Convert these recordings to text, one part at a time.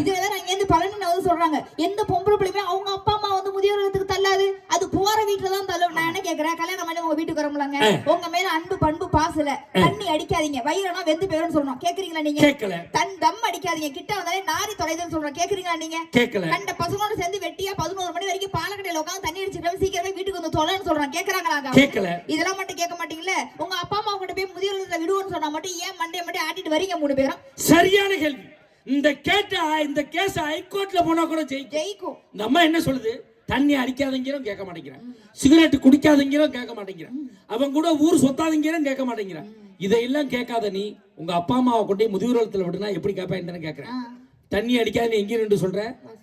இதுல இருந்து வந்து சொல்றாங்க. எந்த பொம்பளை பிள்ளையுமே அவங்க அப்பா அம்மா வந்து முதியோர் இல்லத்துக்கு தள்ளாது. அது போற வீட்டுல தான் தள்ளும். நான் என்ன கேக்குறேன்? கல்யாணம் பண்ணி உங்க வீட்டுக்கு வரமுலங்க உங்க மேல அன்பு பண்பு பாசல. தண்ணி அடிக்காதீங்க. வயிறனா வெந்து போயிடும்னு சொல்றோம். கேக்குறீங்களா நீங்க? தன் தம் அடிக்காதீங்க. கிட்ட வந்தாலே நாரி தொலைதுன்னு சொல்றோம். கேக்குறீங்களா நீங்க? கண்ட பசங்களோட சேர்ந்து வெட்டியா பதினோரு மணி வரைக்கும் பாலக்கடையில உட்காந்து தண்ணி அடிச்சுட்டு சீக்கிரமே வீட்டுக்கு வந்து தொலைன்னு சொல்றான் கேக்குறாங்களா இதெல்லாம் மட்டும் கேட்க மாட்டீங்கல்ல உங்க அப்பா அம்மா கிட்ட போய் முதியோர் விடுவோம்னு சொன்னா மட்டும் ஏன் மண்டைய மட்டும் ஆட்டிட்டு வரீங்க மூணு பேரும்? சரியான கேள்வி. இந்த கேட்ட இந்த கேஸ் ஹைகோர்ட்ல போனா கூட ஜெயிக்கும். ஜெயிக்கும். இந்த அம்மா என்ன சொல்லுது? தண்ணி அடிக்காதங்கிறோம் கேட்க மாட்டேங்கிறேன். சிகரெட் குடிக்காதங்கிறோம் கேட்க மாட்டேங்கிறேன். அவன் கூட ஊர் சொத்தாதங்கிறோம் கேட்க மாட்டேங்கிறேன். இதையெல்லாம் கேட்காத நீ உங்க அப்பா அம்மாவை கொண்டு போய் முதியோர் இல்லத்துல விடுனா எப்படி கேட்பேன் கேட்கறேன். தண்ணி அடிக்காதுன்னு எங்க நின்று சொல்ற?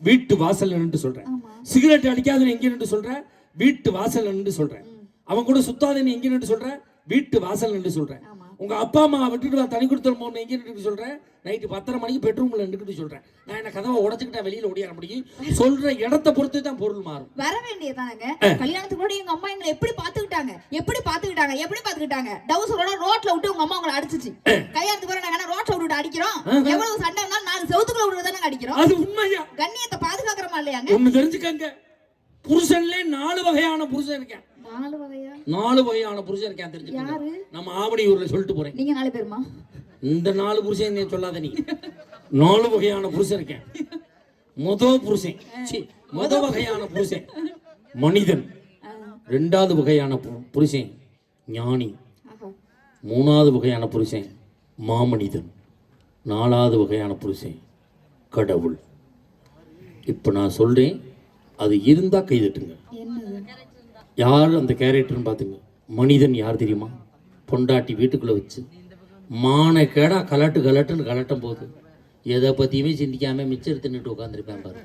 வீட்டு வாசல்ல நின்று சொல்றேன் சிகரெட் அடிக்காதுன்னு எங்க நின்று சொல்ற? வீட்டு வாசல்ல நின்று சொல்றேன் அவன் கூட சுத்தாதுன்னு எங்க நின்று சொல்ற? வீட்டு வாசல்ல நின்று சொல்றேன் உங்க அப்பா அம்மா விட்டுட்டு வா தனி கொடுத்தல் போன எங்க நின்று சொல்றேன் நைட்டு பத்தரை மணிக்கு பெட்ரூம்ல நின்றுட்டு சொல்றேன். நான் என்ன கதவை உடச்சுக்கிட்டா வெளியில ஓடியார முடியும்? சொல்ற இடத்தை பொறுத்து தான் பொருள் மாறும். வர வேண்டியதானங்க கல்யாணத்துக்கு கூட எங்க அம்மா எங்களை எப்படி பாத்துக்கிட்டாங்க எப்படி பாத்துக்கிட்டாங்க எப்படி பாத்துக்கிட்டாங்க டவுசரோட ரோட்ல விட்டு உங்க அம்மா உங்களை அடிச்சிச்சு. கல்யாணத்துக்கு கூட நாங்க ரோட்ல விட்டு அடிக்கிறோம்? எவ்வளவு சண்டை இருந்தாலும் நாலு செவத்துக்குள்ள விட்டு தானே அடிக்கிறோம்? அது உண்மையா? கண்ணியத்தை பாதுகாக்கிறோமா இல்லையாங்க? ஒண்ணு தெரிஞ்சுக்கங்க. புருஷன்ல நாலு வகையான புருஷன் இருக்கேன். நாலு வகையா? நாலு வகையான புருஷன் இருக்கேன் யாரு? நம்ம ஆவணியூர்ல சொல்லிட்டு போறேன். நீங்க நாலு பேருமா? இந்த நாலு புருஷன் நீ சொல்லாத நீ. நாலு வகையான புருஷன் இருக்கேன் முத புருஷன். முத வகையான புருஷன் மனிதன். ரெண்டாவது வகையான புருஷன் ஞானி. மூணாவது வகையான புருஷன் மாமனிதன். நாலாவது வகையான புருஷன் கடவுள். இப்போ நான் சொல்றேன் அது இருந்தா கைதட்டுங்க. யார் அந்த கேரக்டர்னு பார்த்துங்க மனிதன் யார் தெரியுமா? பொண்டாட்டி வீட்டுக்குள்ளே வச்சு. மான கேடா கலட்டு கலட்டுன்னு கலட்டும் போது எதை பற்றியுமே சிந்திக்காம மிச்சர் தின்னுட்டு உட்காந்துருப்பேன் பாரு.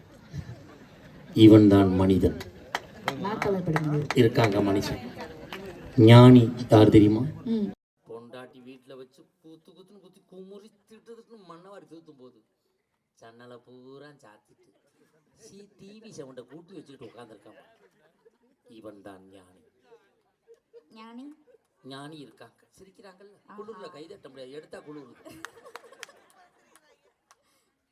இவன் தான் மனிதன். இருக்காங்க மனுஷன். ஞானி யார் தெரியுமா? பொண்டாட்டி வீட்டில் வச்சு குத்து குத்துன்னு குத்தி குமுறி திட்டு திட்டுன்னு மண்ணவாடி தூத்தும் போது சன்னலை பூரா சாத்திட்டு. சி டிவி சவுண்டை கூட்டி வச்சுக்கிட்டு உட்காந்துருக்கான் இவன் தான் ஞானி. ஞானி? ஞானி இருக்காங்க. சிரிக்கிறாங்கல்ல. குளிர்ல கை தட்ட முடியாது. எடுத்தா குளிர்.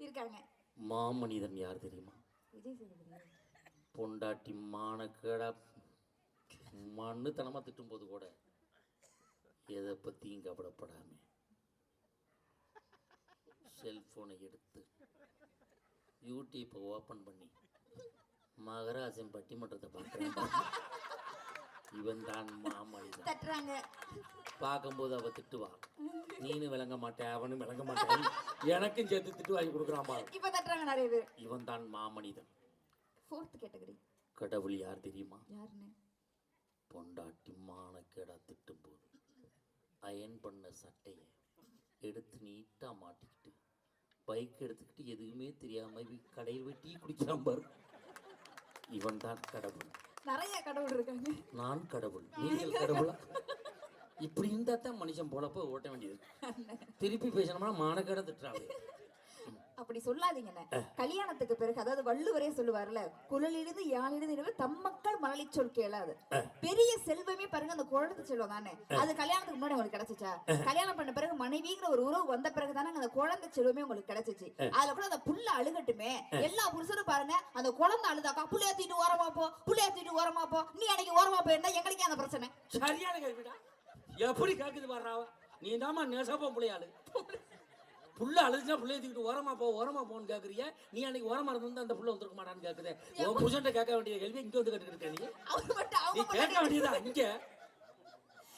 இருக்காங்க. மாமனிதன் யார் தெரியுமா? பொண்டாட்டி மானக்கேடா மண்ணு தனமா திட்டும் போது கூட எதை பத்தியும் கவலைப்படாம. செல்போனை எடுத்து யூடியூப்பை ஓப்பன் பண்ணி மகராஜன் பட்டிமன்றத்தை பார்க்குறேன் இவன் தான் மாமனிதன். தட்டுறாங்க. பார்க்கும்போது அவ திட்டுவா. நீனும் விளங்க மாட்டேன் அவனும் விளங்க மாட்டேன். எனக்கும் சேர்த்து திட்டு வாங்கி கொடுக்குறான் பாரு. இப்ப தட்டுறாங்க நிறைய பேர். இவன் தான் மாமனிதன். ஃபோர்த் கேட்டகரி கடவுள் யார் தெரியுமா? யாருன்னு? பொண்டாட்டி மானக்கேடா திட்டும் போது அயன் பண்ண சட்டையை எடுத்து நீட்டா மாட்டிக்கிட்டு பைக் எடுத்துக்கிட்டு எதுவுமே தெரியாம வி- கடையில் போய் டீ குடிக்கிறான் பாரு. இவன் தான் கடவுள். நிறைய கடவுள் இருக்காங்க. நான் கடவுள். நீங்கள் கடவுளா? இப்படி இருந்தா தான் மனுஷன் பொழப்ப ஓட்ட வேண்டியது. திருப்பி பேசணும்னா மானக்கேடா திட்டுறாங்க. அப்படி சொல்லாதீங்கண்ணே கல்யாணத்துக்கு பிறகு அதாவது வள்ளுவரே சொல்லுவார்ல குழலிலிருந்து யாழிலிருந்து எனவே தம்மக்கள் மழலை சொல் கேளாது. பெரிய செல்வமே பாருங்க அந்த குழந்தை செல்வம் தானே. அது கல்யாணத்துக்கு முன்னாடி உங்களுக்கு கிடைச்சிச்சா? கல்யாணம் பண்ண பிறகு மனைவிங்கிற ஒரு உறவு வந்த பிறகு தானே அந்த குழந்தை செல்வமே உங்களுக்கு கிடைச்சிச்சு. அதுல கூட அந்த புள்ள அழுகட்டுமே. எல்லா புருஷரும் பாருங்க அந்த குழந்தை அழுதாக்கா புள்ளைய தூக்கிட்டு ஓரமா போ புள்ளைய தூக்கிட்டு ஓரமா போ நீ அன்னைக்கு ஓரமா போயிருந்தா எங்களுக்கே அந்த பிரச்சனை. சரியான கேள்விடா. எப்படி கேக்குது பாடுறாவ நீ தாமா நெசப்ப புள்ளையாளு. புள்ள அழுதுச்சா புள்ளைய தூக்கிட்டு ஓரமா போ ஓரமா போன்னு கேக்குறிய நீ அன்னைக்கு ஓரமா இருந்து அந்த புள்ள வந்திருக்க மாட்டான்னு கேக்குதே. உன் புருஷன்ட்ட கேட்க வேண்டிய கேள்வி இங்க வந்து கேட்டுக்கிட்டு இருக்க நீ. நீ கேட்க வேண்டியதா இங்க.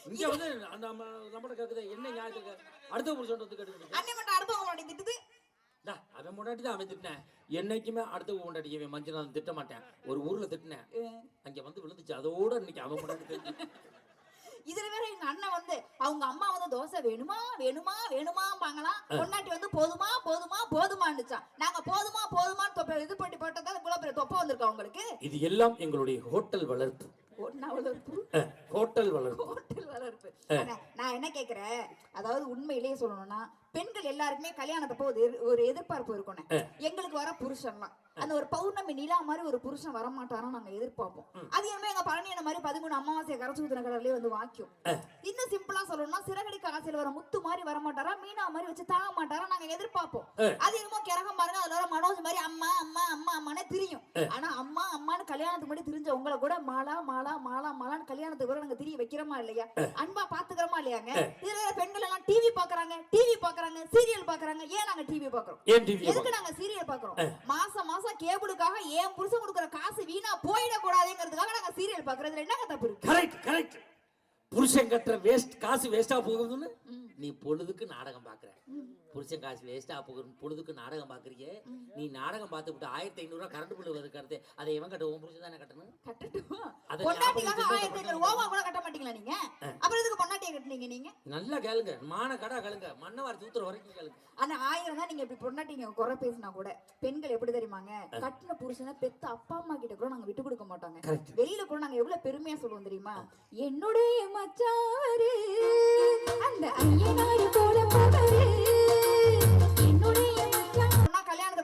இங்க வந்து அந்த நம்ம நம்மட கேக்குதே என்ன நியாயத்துக்கு அடுத்த புருஷன் வந்து கேட்டுக்கிட்டு அவன் முன்னாடி தான் அவன் திட்டினேன். என்னைக்குமே அடுத்த முன்னாடி இவன் மஞ்சள் திட்ட மாட்டேன். ஒரு ஊர்ல திட்டினேன். அங்க வந்து விழுந்துச்சு. அதோட இன்னைக்கு அவன் முன்னாடி இதுல வேற எங்க அண்ணன் வந்து அவங்க அம்மா வந்து தோசை வேணுமா வேணுமா வேணுமாம்பாங்களாம் பொண்டாட்டி வந்து போதுமா போதுமா போதுமான்னுச்சான் நாங்க போதுமா போதுமான்னு தொப்பை இது பண்ணி போட்டதால இவ்வளவு பெரிய தொப்பை வந்திருக்கா உங்களுக்கு? இது எல்லாம் எங்களுடைய ஹோட்டல் வளர்ப்பு. ஹோட்டல் வளர்ப்பு. ஹோட்டல் வளர்ப்பு. நான் என்ன கேக்குறேன்? அதாவது உண்மையிலேயே சொல்லணும்னா பெண்கள் எல்லாருக்குமே கல்யாணத்தப்போ ஒரு எதிர்- ஒரு எதிர்பார்ப்பு இருக்கணும் எங்களுக்கு வர புருஷன்லாம். அந்த ஒரு பௌர்ணமி நிலா மாதிரி ஒரு புருஷன் வர மாட்டாரோ நாங்க எதிர்பார்ப்போம். அது என்னமோ எங்க பழனி என்ன மாதிரி பதிமூணு அமாவாசையை கரைச்சு ஊத்துன வந்து வாக்கியம். இன்னும் சிம்பிளா சொல்லணும்னா சிறகடிக்க ஆசையில வர முத்து மாதிரி வர மாட்டாரா மீனா மாதிரி வச்சு தாங்க மாட்டாரா நாங்க எதிர்பார்ப்போம். அது என்னமோ கிரகம் பாருங்க அதுல வர மனோஜ் மாதிரி அம்மா அம்மா அம்மா அம்மானே திரியும். ஆனா அம்மா அம்மான்னு கல்யாணத்துக்கு முன்னாடி தெரிஞ்ச உங்களை கூட மாலா மாலா மாலா மாலான்னு கல்யாணத்துக்கு கூட நாங்க திரிய வைக்கிறோமா இல்லையா? அன்பா பாத்துக்கிறோமா இல்லையாங்க? இதுல பெண்கள் எல்லாம் டிவி பாக்குறாங்க டிவி பாக்குறாங்க சீரியல் பாக்குறாங்க. ஏன் நாங்க டிவி பாக்குறோம்? எதுக்கு நாங்க சீரியல் பாக்குறோம்? மாசம் மாசம் கேபிளுக்காக ஏன் புருஷன் கொடுக்குற காசு வீணா போயிட கூடாதுங்கிறதுக்காக நாங்க சீரியல் பாக்குறதுல என்னங்க தப்பு இருக்கு கரெக்ட் கரெக்ட் புருஷன் கட்டுற வேஸ்ட் காசு வேஸ்டா போகுதுன்னு நீ பொழுதுக்கு நாடகம் பாக்குற. புருஷன் காசு வேஸ்டா போகுது. பொழுதுக்கு நாடகம் பாக்குறீங்க. நீ நாடகம் பார்த்து விட்டு ஆயிரத்தி ஐநூறு ரூபாய் கரண்ட் பில்லு வருது அதை எவன் கட்ட உன் புருஷன் தானே கட்டணும்? கட்டட்டும்? நல்லா கேளுங்க. மான கடா கேளுங்க. மண்ணவாரி தூத்துற வரைக்கும் கேளுங்க. ஆனா ஆயிரம் தான் நீங்க இப்படி பொண்டாட்டிங்க குறை பேசினா கூட பெண்கள் எப்படி தெரியுமாங்க? கட்டின புருஷனை பெத்த அப்பா அம்மா கிட்ட கூட நாங்க விட்டு கொடுக்க மாட்டோங்க. வெளியில கூட நாங்க எவ்வளவு பெருமையா சொல்லுவோம் தெரியுமா? என்னுடைய மச்சாரு அந்த ஐயனாரு போல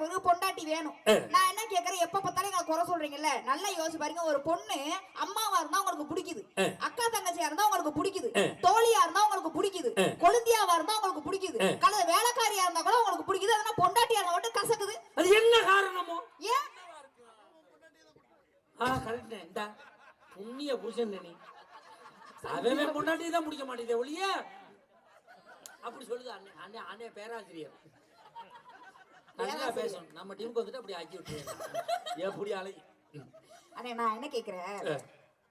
பிறகு பொண்டாட்டி வேணும். நான் என்ன கேக்குறேன்? எப்ப பார்த்தாலும் எங்களை குறை சொல்றீங்கல்ல? நல்லா யோசிச்சு பாருங்க. ஒரு பொண்ணு அம்மாவா இருந்தா உங்களுக்கு பிடிக்குது. அக்கா தங்கச்சியா இருந்தா உங்களுக்கு பிடிக்குது. தோழியா இருந்தா உங்களுக்கு பிடிக்குது. கொழுந்தியாவா இருந்தா உங்களுக்கு பிடிக்குது. கலந்து வேலைக்காரியா இருந்தா கூட உங்களுக்கு பிடிக்குது. அதனால பொண்டாட்டியா இருந்தா மட்டும் கசக்குது? அது என்ன காரணமோ? ஏன்? ஆ கரெக்ட் இந்தா புண்ணிய புருஷன் நீ. அவன் பொண்டாட்டி தான் பிடிக்க மாட்டேங்குது ஒளிய அப்படி சொல்லுது அண்ணே. அண்ணே அண்ணே பேராசிரியர். நல்லா பேசணும். நம்ம டீமுக்கு வந்துட்டு அப்படி ஆக்கி விட்டுருவேன் எப்படி அலை அண்ணே நான் என்ன கேக்குறேன்?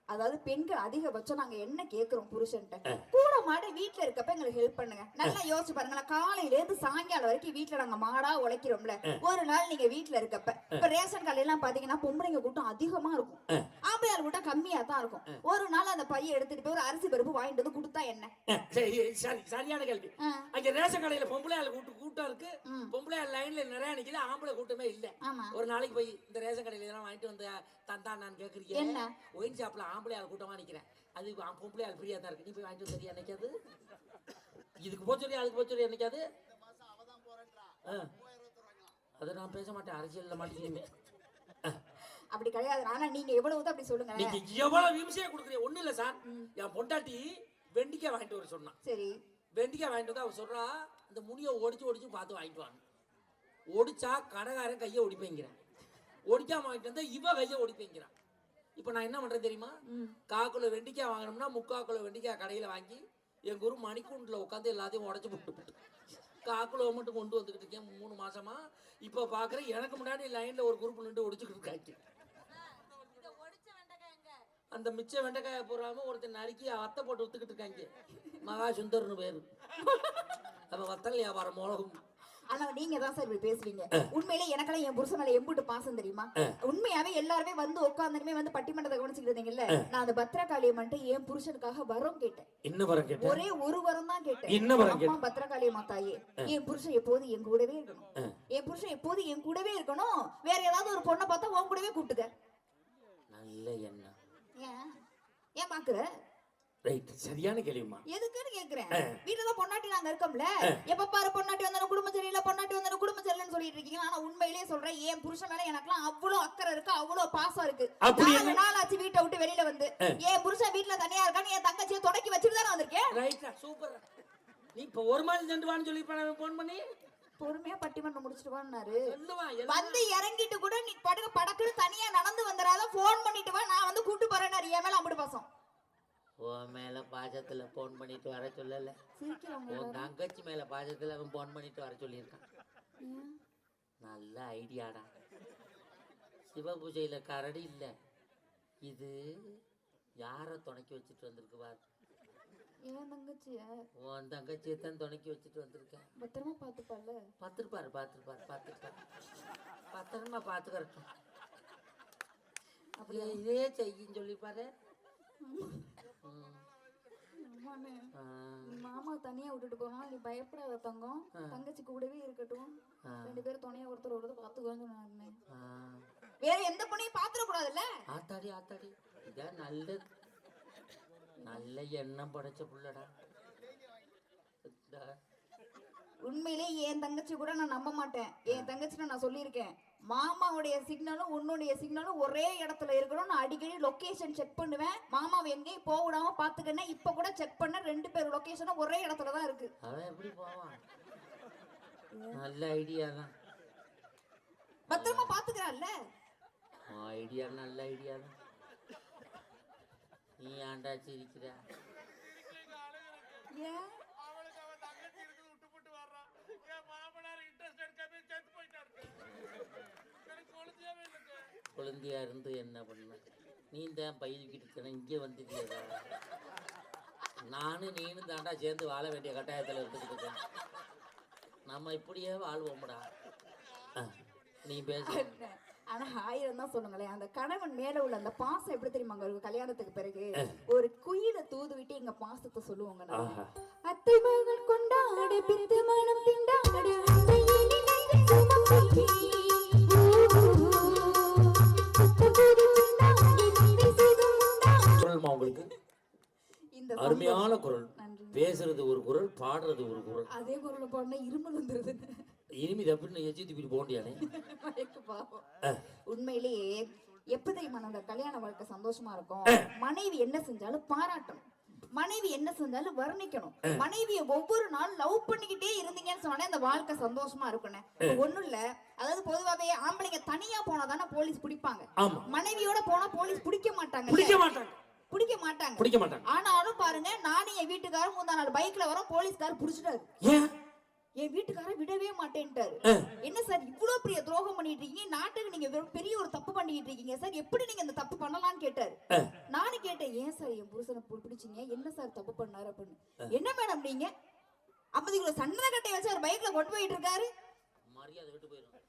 அதாவது பெண்கள் அதிகபட்சம் நாங்க என்ன கேக்குறோம் புருஷன்ட்ட? மாட வீட்ல இருக்கப்ப எங்களுக்கு ஹெல்ப் பண்ணுங்க. நல்லா யோசிச்சு பாருங்களேன். காலையில இருந்து சாயங்காலம் வரைக்கும் வீட்ல நாங்க மாடா உழைக்கிறோம்ல. ஒரு நாள் நீங்க வீட்ல இருக்கப்ப இப்ப ரேஷன் கடையில எல்லாம் பாத்தீங்கன்னா பொம்பளைங்க கூட்டம் அதிகமா இருக்கும். ஆம்பளையார் கூட்டம் கம்மியா தான் இருக்கும். ஒரு நாள் அந்த பையன் எடுத்துட்டு போய் ஒரு அரிசி பருப்பு வாங்கிட்டு வந்து கொடுத்தா என்ன? சரி சரி சரியான கேள்வி. அங்க ரேஷன் கடையில பொம்பளை ஆள் கூட்டு கூட்டம் இருக்கு. ம். பொம்பளை ஆள் லைன்ல நிறைய நிக்குது. ஆம்பளை கூட்டமே இல்ல. ஒரு நாளைக்கு போய் இந்த ரேஷன் கடையில இதெல்லாம் வாங்கிட்டு வந்து தந்தா நான் கேக்குறீங்க? ஒயின் ஷாப்ல ஆம்பளை ஆள் கூட்டமா நிக்கிறேன். அது ஆ- பொம்பளை ஆள் ஃப்ரீயா தான் இருக்கு. நீ போய் வாங்கிட்டு தெரியா என்னைக்காது இதுக்கு போக சொல்லி அதுக்கு போக சொல்லி என்னைக்காது. அதை நான் பேச மாட்டேன். அரசியல்ல மாட்டேங்குமே அப்படி கிடையாது. ஆனா நீங்க எவ்வளவு அப்படி சொல்லுங்க. நீங்க எவ்வளவு விமர்சையா கொடுக்குறீங்க? ஒண்ணு இல்ல சார். என் பொண்டாட்டி வெண்டிக்காய் வாங்கிட்டு வர சொன்னான் சரி. வெண்டிக்காய் வாங்கிட்டு வந்து அவ சொல்றா இந்த முனியை ஒடிச்சு ஒடிச்சு பார்த்து வாங்கிட்டு வாங்க ஒடிச்சா கடைக்காரன் கையை ஒடிப்பேங்கிறான். ஒடிக்காம வாங்கிட்டு வந்தா இவ கையை ஒடிப்பேங்கிறான். இப்போ நான் என்ன பண்றேன் தெரியுமா? கிலோ வெண்டிக்காய் வாங்கினோம்னா முக்கால் கிலோ வெண்டிக்காய் கடையில வாங்கி என் குரு மணிக்கூண்டில் உட்காந்து எல்லாத்தையும் உடச்சு போட்டு கால் கிலோ மட்டும் கொண்டு வந்துக்கிட்டு இருக்கேன் மூணு மாசமா. இப்போ பார்க்குறேன் எனக்கு முன்னாடி லைன்ல ஒரு குரூப் நின்று ஒடிச்சுக்கிட்டு இருக்காங்க. அந்த மிச்ச வெண்டைக்காயை போடாம ஒருத்தன் நறுக்கி அத்தை போட்டு வித்துக்கிட்டு இருக்காங்க. மகா சுந்தர்னு பேரு. அவன் வத்தல் வியாபாரம் மோளகும் ஆனா நீங்க தான் சார் இப்படி பேசுவீங்க உண்மையிலே எனக்கெல்லாம் என் புருஷன் மேல எம்புட்டு பாசம் தெரியுமா? உண்மையாவே எல்லாருமே வந்து உட்காந்துமே வந்து பட்டிமன்றத்தை கவனிச்சுக்கிட்டு இருந்தீங்கல்ல? நான் அந்த பத்திரகாளியம்மன்ட்டு என் புருஷனுக்காக வரம் கேட்டேன். என்ன வரம் கேட்டேன்? ஒரே ஒரு வரம் தான் கேட்டேன். என்ன வரம் அம்மா பத்திரகாளியம்மா தாயே என் புருஷன் எப்போதும் என் கூடவே இருக்கணும்? என் புருஷன் எப்போதும் என் கூடவே இருக்கணும்? வேற ஏதாவது ஒரு பொண்ணை பார்த்தா உன் கூடவே கூப்பிட்டுக்க. நல்ல எண்ணம். ஏன்? ஏன் பாக்குற ரைட் சரியான கேள்விமா எதுக்குன்னு கேக்குறேன். வீட்டுல தான் பொண்டாட்டி நாங்க இருக்கோம்ல. எப்ப பாரு பொண்டாட்டி வந்தாலும் குடும்ப சரியில்லை பொண்டாட்டி வந்தாலும் குடும்ப சரியில்லைன்னு சொல்லிட்டு இருக்கீங்க. ஆனா உண்மையிலேயே சொல்றேன் என் புருஷன் மேல எனக்குலாம் அவ்வளவு அக்கறை இருக்கு அவ்வளவு பாசம் இருக்கு. அப்படி நாலு நாள் ஆச்சு வீட்டை விட்டு வெளியில வந்து. என் புருஷன் வீட்டுல தனியா இருக்கான்னு என் தங்கச்சியை தொடக்கி வச்சுட்டு தானே வந்திருக்கேன். ரைட்டா சூப்பர். நீ இப்போ ஒரு மாதிரி சென்று வான்னு சொல்லி ஃபோன் பண்ணி? பொறுமையா பட்டிமன்றம் முடிச்சிட்டு வான்னாரு. எல்லாம். வந்து இறங்கிட்டு கூட நீ படுக்க படக்குன்னு தனியா நடந்து வந்துடாத போன் பண்ணிட்டு வா நான் வந்து கூட்டு போறேன்னாரு. என் மேல அம்பிட்டு பாசம். உன் மேல பாசத்துல ஃபோன் பண்ணிட்டு வர சொல்லல. உன் தங்கச்சி மேல பாசத்துல அவன் ஃபோன் பண்ணிட்டு வர சொல்லியிருக்கான். நல்ல ஐடியாடா சிவபூஜையில கரடி இல்ல. இது யார துணைக்கி வச்சுட்டு வந்திருக்கு பார்? ஏன் தங்கச்சிய? உன் தங்கச்சியை தான் துணைக்கி வச்சுட்டு வந்திருக்கேன். பத்திரமா பாத்துப்பால பார்த்துருப்பாரு பார்த்துருப்பாரு பார்த்துருப்பாரு. பத்திரமா பார்த்துக்கறட்டும். அப்படியே? இதே செய்யின்னு சொல்லிப்பாரு. மாமா தனியா விட்டுட்டு போனா நீ பயப்படாத தங்கம். தங்கச்சி கூடவே இருக்கட்டும். ரெண்டு பேரும் துணையா ஒருத்தர் ஒருத்தர் சொன்னாருன்னு ஆ. வேற எந்த பொண்ணையும் பாத்துட கூடாதுல்ல ஆத்தாடி ஆத்தாடி. இதான் நல்லது நல்ல எண்ணம் படைச்ச புள்ளடா. உண்மையிலே என் தங்கச்சி கூட நான் நம்ப மாட்டேன். என் தங்கச்சி நான் சொல்லியிருக்கேன். மாமாவுடைய சிக்னலும் உன்னுடைய சிக்னலும் ஒரே இடத்துல இருக்கணும். நான் அடிக்கடி லொகேஷன் செக் பண்ணுவேன். மாமாவை எங்கேயும் போக விடாம பாத்துக்கன்னு இப்ப கூட செக் பண்ண ரெண்டு பேர் லொகேஷனும் ஒரே இடத்துல தான் இருக்கு. அவன் எப்படி போவான்? நல்ல ஐடியா தான். பத்திரமா பாத்துக்கிறான்ல ஐடியா நல்ல ஐடியா தான். நீ ஆண்டா சிரிக்கிற? ஏன் அவளுக்கு அவன் தங்கச்சி இருக்குது விட்டு போட்டு வர்றான் என் மாமனார் இன்ட்ரெஸ்ட் எடுக்காம செத்து போயிட்டாரு எனக்கு கொளுத்தியாவே இல்லைங்க குழந்தையா இருந்து என்ன பண்ண? நீ தான் இருக்கணும் இங்கே வந்துட்டியதா நானும் நீனும் தாண்டா சேர்ந்து வாழ வேண்டிய கட்டாயத்தில் இருந்துக்கிட்டு இருக்கேன். நம்ம இப்படியே வாழ்வோம்டா. நீ பேசு. ஆனா ஆயிரம் தான் சொல்லுங்களேன் அந்த கணவன் மேல உள்ள அந்த பாசம் எப்படி தெரியுமாங்க இருக்கும் கல்யாணத்துக்கு பிறகு? ஒரு குயில தூது விட்டு எங்க பாசத்தை சொல்லுவாங்க. அத்தை மகள் கொண்டாடு பித்து மனம் திண்டாடு. குரல்மா உங்களுக்கு? இந்த அருமையான குரல். பேசுறது ஒரு குரல் பாடுறது ஒரு குரல். அதே குரல பாடினா இருமல் வந்துருது. இனிமே இதை எப்படி எச்சி மயக்கு பாவம். உண்மையிலேயே எப்ப தெரியுமா அந்த கல்யாண வாழ்க்கை சந்தோஷமா இருக்கும்? மனைவி என்ன செஞ்சாலும் பாராட்டணும். மனைவி என்ன செஞ்சாலும் வர்ணிக்கணும். மனைவியை ஒவ்வொரு நாள் லவ் பண்ணிக்கிட்டே இருந்தீங்கன்னு சொன்னா அந்த வாழ்க்கை சந்தோஷமா இருக்கும்னு. இப்ப ஒண்ணும் இல்ல. அதாவது பொதுவாவே ஆம்பளைங்க தனியா போனா தானே போலீஸ் பிடிப்பாங்க. மனைவியோட போனா போலீஸ் பிடிக்க மாட்டாங்க. பிடிக்க மாட்டாங்க. பிடிக்க மாட்டாங்க. ஆனாலும் பாருங்க நானும் என் வீட்டுக்காரரும் முந்தா நாள் பைக்ல வரோம் போலீஸ்காரர் புடிச்சிட்டாரு. ஏன்? என் வீட்டுக்காரர் விடவே மாட்டேன்ட்டாரு. என்ன சார் இவ்ளோ பெரிய துரோகம் பண்ணிட்டு இருக்கீங்க? நாட்டுக்கு நீங்க வெறும் பெரிய ஒரு தப்பு பண்ணிட்டு இருக்கீங்க சார்? எப்படி நீங்க இந்த தப்பு பண்ணலாம்னு கேட்டாரு. நானும் கேட்டேன் ஏன் சார் என் புருஷனை பிடிச்சீங்க? என்ன சார் தப்பு பண்ணாரு அப்படின்னு? என்ன மேடம் நீங்க? ஐம்பது கிலோ சண்டை கட்டை வச்சு அவர் பைக்ல கொண்டு போயிட்டு இருக்காரு. மரியாதை விட்டு போயிடும்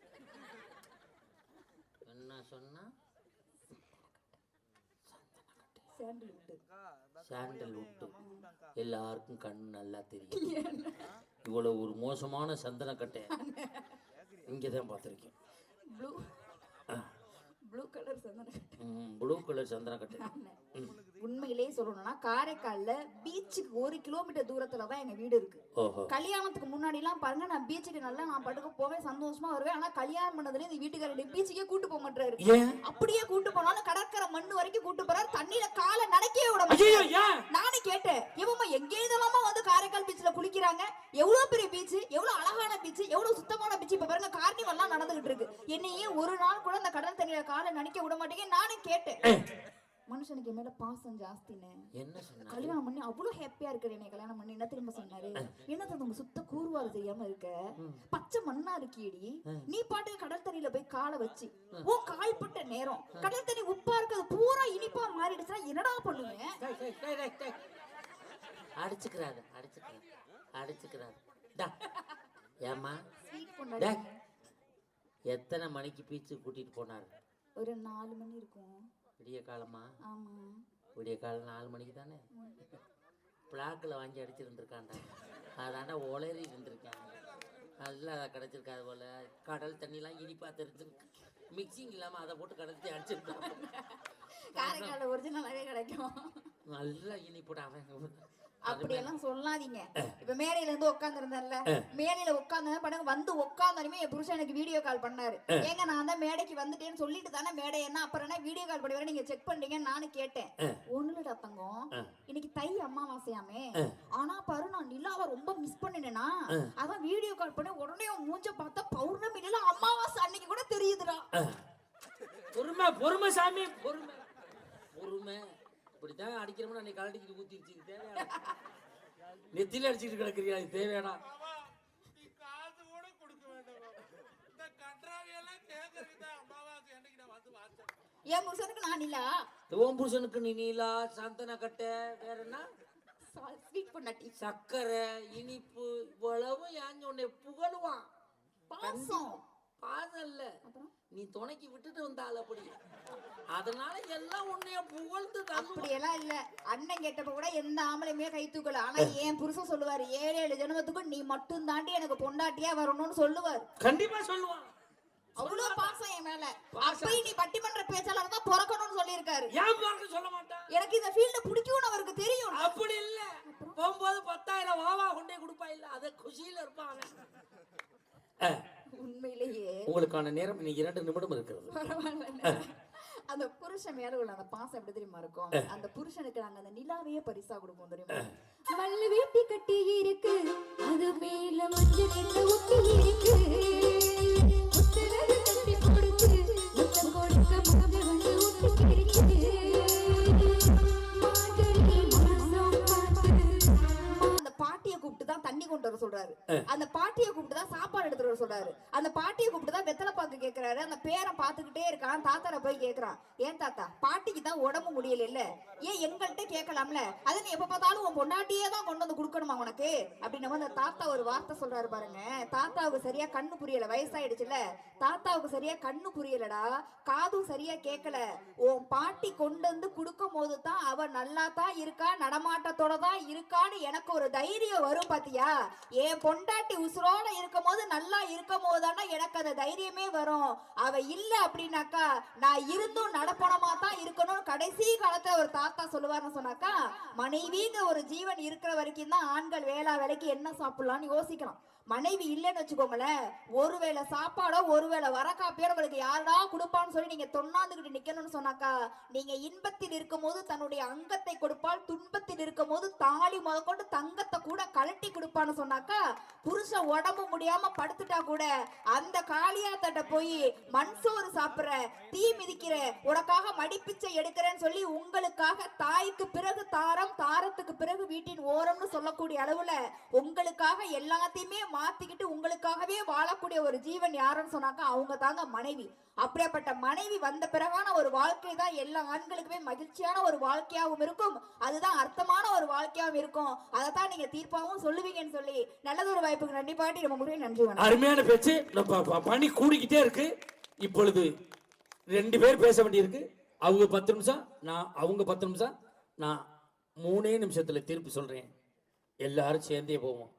என்ன சொன்னா? சாண்டில் விட்டு. சாண்டல் விட்டு. எல்லாருக்கும் கண் நல்லா தெரியும். இவ்வளவு ஒரு மோசமான சந்தனக்கட்டை இங்கே தான் பார்த்துருக்கேன். ப்ளூ. ப்ளூ கலர் சந்தன கட்டை. ப்ளூ கலர் சந்தனக்கட்டை உண்மையிலேயே சொல்லணும்னா காரைக்கால்ல பீச்சுக்கு ஒரு கிலோமீட்டர் தூரத்துல தான் எங்க வீடு இருக்கு. கல்யாணத்துக்கு முன்னாடி எல்லாம் பாருங்க நான் பீச்சுக்கு நல்லா நான் படுக்க போவேன் சந்தோஷமா வருவேன். ஆனா கல்யாணம் பண்ணதுல இந்த வீட்டுக்காரர் பீச்சுக்கே கூட்டு போக மாட்டாரு அப்படியே கூட்டு போனாலும் கடற்கரை மண்ணு வரைக்கும் கூட்டு போறாரு. தண்ணியில காலை நனைக்கவே விட நானும் கேட்டேன் இவமா எங்க இதெல்லாமா வந்து காரைக்கால் பீச்ல குளிக்கிறாங்க? எவ்வளவு பெரிய பீச் எவ்வளவு அழகான பீச் எவ்வளவு சுத்தமான பீச் இப்ப பாருங்க கார்னிவல் எல்லாம் நடந்துகிட்டு இருக்கு. என்னையே ஒரு நாள் கூட அந்த கடல் தண்ணியில காலை நனைக்க விட மாட்டேங்க நானும் கேட்டேன். மனுஷனுக்கு என் மேல பாசம் ஜாஸ்தினே என்ன சொன்னா கல்யாணம் பண்ணி அவ்வளவு ஹாப்பியா இருக்கிற என்னை கல்யாணம் பண்ணி. என்ன திரும்ப சொன்னாரு? என்ன தம்பி உங்க சுத்த கூறுவாரு தெரியாம இருக்க? பச்சை மண்ணா இருக்கியடி நீ பாட்டுக்கு கடல் தண்ணியில போய் காலை வச்சு உன் கால்பட்ட நேரம் கடல் தண்ணி உப்பா இருக்கிறது பூரா இனிப்பா மாறிடுச்சுன்னா என்னடா டா ஏம்மா? ஸ்வீட் கொண்டாடி டேய் எத்தனை மணிக்கு பீச்சு கூட்டிட்டு போனார்? ஒரு நாலு மணி இருக்கும். விடிய காலமா? ஆமா. விடிய காலம் நாலு மணிக்கு தானே? பிளாக்கில் வாங்கி அடிச்சிருந்துருக்காண்டா அதாண்டா உளறி இருந்திருக்காங்க நல்லா கிடச்சிருக்காது போல. கடல் தண்ணிலாம் இனிப்பா தெரிஞ்சிருக்கு. மிக்சிங் இல்லாமல் அதை போட்டு கடைச்சி அடிச்சிருக்காங்க. காரைக்கால ஒரிஜினலாவே கிடைக்கும். நல்லா இனிப்புடா அவன் அப்படியெல்லாம் சொல்லாதீங்க. இப்ப மேடையில இருந்து உட்கார்ந்து இருந்தேன்ல மேடையில உட்கார்ந்து பண்ணுங்க வந்து உட்கார்ந்தாலுமே என் புருஷன் எனக்கு வீடியோ கால் பண்ணாரு. ஏங்க நான் தான் மேடைக்கு வந்துட்டேன்னு சொல்லிட்டு தானே மேடை என்ன அப்புறம் என்ன வீடியோ கால் பண்ணி வர நீங்க செக் பண்றீங்கன்னு நானும் கேட்டேன். ஒண்ணுலடா தங்கம் இன்னைக்கு தை அமாவாசையாமே ஆனா பாரு நான் நிலாவை ரொம்ப மிஸ் பண்ணினேனா அதான் வீடியோ கால் பண்ணி உடனே மூஞ்ச பார்த்தா பௌர்ணமி நிலா அமாவாசை அன்னைக்கு கூட தெரியுதுடா. பொறுமை பொறுமை சாமி பொறுமை. பொறுமை. இப்படித்தான் அடிக்கிறோம்னு அன்னைக்கு கலட்டிக்கிட்டு ஊத்திருச்சு. இது தேவையாடா? நெத்தில அடிச்சுட்டு கிடக்குறியா? இது நீ காசு கூட கொடுக்க வேண்டாம் இந்த கன்றாவியெல்லாம் கேட்கறதுக்கு தான் அமாவாசை அன்னைக்கு நான் வந்து வாச்சேன் என் புருஷனுக்கு நான் நிலா ஓம் புருஷனுக்கு நீ நீலா? சந்தன கட்டை? வேற என்ன? ஸ்வீட் பொண்டாட்டி. சக்கரை இனிப்பு இவ்வளவு ஏஞ்ச உன்னை புகழுவான். பாசம். பாதம் இல்ல. நீ துணைக்கு விட்டுட்டு வந்தாள் அப்படி. அதனால எல்லாம் உன்னைய புகழ்ந்து தள்ளுவான் அப்படியெல்லாம் இல்ல. அண்ணன் கேட்டப்ப கூட எந்த ஆம்பளையுமே கை தூக்கல. ஆனா என் புருஷன் சொல்லுவாரு ஏழு ஏழு ஜென்மத்துக்கும் நீ மட்டும் தாண்டி எனக்கு பொண்டாட்டியா வரணும்னு சொல்லுவாரு. கண்டிப்பா சொல்லுவான். அவ்வளவு பாசம் என் மேல. அப்பயும் நீ பட்டிமன்ற பேச்சாளர் தான் பிறக்கணும்னு சொல்லியிருக்காரு. ஏன் பார்க்க சொல்ல மாட்டான் எனக்கு இந்த ஃபீல்ட பிடிக்கும்னு அவருக்கு தெரியும். அப்படி இல்ல. போகும்போது பத்தாயிரம் வாவா கொண்டே கொடுப்பா. இல்ல அது குஷியில இருப்பான் உண்மையிலேயே. உங்களுக்கான நேரம் இன்னைக்கு இரண்டு நிமிடம் இருக்கிறது. அந்த புருஷன் மேல உள்ள அந்த பாசம் எப்படி தெரியுமா இருக்கும்? அந்த புருஷனுக்கு நாங்க அந்த நிலாவையே பரிசா கொடுப்போம் தெரியுமா? மல்லு வேட்டி கட்டி இருக்கு. அது மேல மஞ்சள் ஒட்டி இருக்கு. கொண்டு வர சொல்றாரு அந்த பாட்டியை கூப்பிட்டு தான் சாப்பாடு எடுத்துட்டு வர சொல்றாரு. அந்த பாட்டியை கூப்பிட்டு தான் வெத்தலை பாக்கு கேக்குறாரு. அந்த பேரன் பாத்துக்கிட்டே இருக்கான். தாத்தார போய் கேக்குறான். ஏன் தாத்தா? பாட்டிக்கு தான் உடம்பு முடியல இல்ல ஏன் எங்கள்கிட்ட கேட்கலாம்ல அது நீ எப்ப பார்த்தாலும் உன் பொண்டாட்டியே தான் கொண்டு வந்து கொடுக்கணுமா உனக்கு? அப்படின்னு அந்த தாத்தா ஒரு வார்த்தை சொல்றாரு பாருங்க. தாத்தாவுக்கு சரியா கண்ணு புரியல. வயசாயிடுச்சுல தாத்தாவுக்கு சரியா கண்ணு புரியலடா. காதும் சரியா கேட்கல உன் பாட்டி கொண்டு வந்து கொடுக்கும் போது தான் அவ நல்லா தான் இருக்கா நடமாட்டத்தோட தான் இருக்கான்னு எனக்கு ஒரு தைரியம் வரும் பாத்தியா? என் பொண்டாட்டி உசுரோட இருக்கும் போது நல்லா இருக்கும் போது தானே எனக்கு அந்த தைரியமே வரும். அவ இல்ல அப்படின்னாக்கா நான் இருந்தும் நடப்பணமா தான் இருக்கணும்னு கடைசி காலத்துல ஒரு தாத்தா சொல்லுவாருன்னு சொன்னாக்கா மனைவிங்க ஒரு ஜீவன் இருக்கிற வரைக்கும் தான் ஆண்கள் வேளா வேலைக்கு என்ன சாப்பிடலாம்னு யோசிக்கலாம். மனைவி இல்லைன்னு வச்சுக்கோங்களேன். ஒருவேளை சாப்பாடோ ஒருவேளை வர காப்பியோ உங்களுக்கு யாரா கொடுப்பான்னு சொல்லி நீங்க தொண்ணாந்துகிட்டு நிக்கணும்னு சொன்னாக்கா நீங்க இன்பத்தில் இருக்கும்போது தன்னுடைய அங்கத்தை கொடுப்பால் துன்பத்தில் இருக்கும்போது தாலி முதற்கொண்டு தங்கத்தை கூட கழட்டி கொடுப்பான்னு சொன்னாக்கா புருஷன் உடம்பு முடியாம படுத்துட்டா கூட அந்த காளியாத்தட்ட போய் மண் சோறு சாப்பிடுற தீ மிதிக்கிற உனக்காக மடிப்பிச்சை எடுக்கிறேன்னு சொல்லி உங்களுக்காக தாய்க்கு பிறகு தாரம் தாரத்துக்கு பிறகு வீட்டின் ஓரம்னு சொல்லக்கூடிய அளவுல உங்களுக்காக எல்லாத்தையுமே மாத்திக்கிட்டு உங்களுக்காகவே வாழக்கூடிய ஒரு ஜீவன் யாருன்னு சொன்னாக்கா அவங்க தாங்க மனைவி. அப்படியாப்பட்ட மனைவி வந்த பிறகான ஒரு வாழ்க்கை தான் எல்லா ஆண்களுக்குமே மகிழ்ச்சியான ஒரு வாழ்க்கையாகவும் இருக்கும். அதுதான் அர்த்தமான ஒரு வாழ்க்கையாகவும் இருக்கும். அதைத்தான் நீங்க தீர்ப்பாகவும் சொல்லுவீங்கன்னு சொல்லி நல்லதொரு வாய்ப்புக்கு நன்றி பாட்டி. ரொம்ப முறை நன்றி வணக்கம். அருமையான பேச்சு. பணி கூடிக்கிட்டே இருக்கு. இப்பொழுது ரெண்டு பேர் பேச வேண்டியிருக்கு. அவங்க பத்து நிமிஷம் நான் அவங்க பத்து நிமிஷம். நான் மூணே நிமிஷத்துல தீர்ப்பு சொல்றேன். எல்லாரும் சேர்ந்தே போவோம்.